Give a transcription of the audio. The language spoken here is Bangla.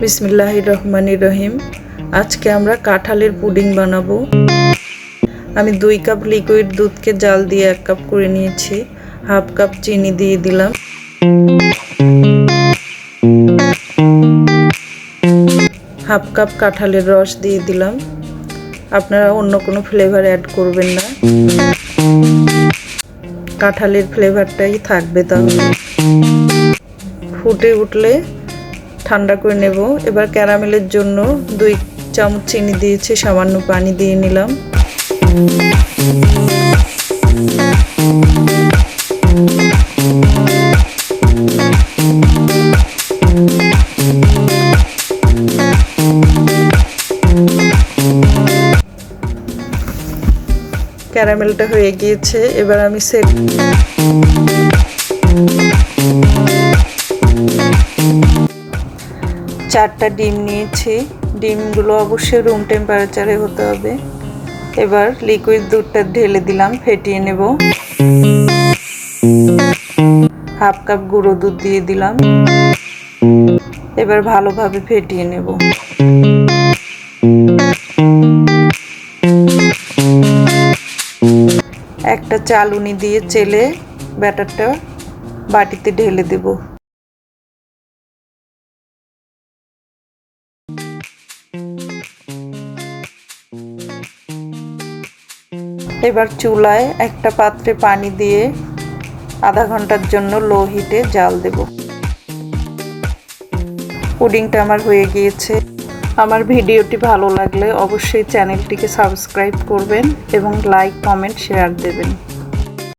বিসমিল্লাহ রহমান রহিম আজকে আমরা কাঁঠালের পুডিং বানাবো। আমি দুই কাপ লিকুইড দুধকে জাল দিয়ে এক কাপ করে নিয়েছি। হাফ কাপ চিনি দিয়ে দিলাম। হাফ কাপ কাঁঠালের রস দিয়ে দিলাম। আপনারা অন্য কোনো ফ্লেভার অ্যাড করবেন না। কাঁঠালের ফ্লেভারটাই থাকবে তাহলে। ফুটে উঠলে ঠান্ডা করে নেব। এবার ক্যারামেলের জন্য দুই চামচ চিনি দিয়েছি, সামান্য পানি দিয়ে নিলাম। ক্যারামেলটা হয়ে গিয়েছে, এবার আমি সেট চারটা ডিম নিয়েছি। ডিমগুলো অবশ্যই রুম টেম্পারেচারে হতে হবে। এবার লিকুইড দুধটা ঢেলে দিলাম, ফেটিয়ে নেব। হাফ কাপ গুঁড়ো দুধ দিয়ে দিলাম। এবার ভালোভাবে ফেটিয়ে নেব। একটা চালুনি দিয়ে চেলে ব্যাটারটা বাটিতে ঢেলে দেব। এবার চুলায় একটা পাত্রে পানি দিয়ে আধা ঘণ্টার জন্য লো হিটে জাল দেব। পুডিংটা আমার হয়ে গিয়েছে। আমার ভিডিওটি ভালো লাগলে অবশ্যই চ্যানেলটিকে সাবস্ক্রাইব করবেন এবং লাইক, কমেন্ট, শেয়ার দেবেন।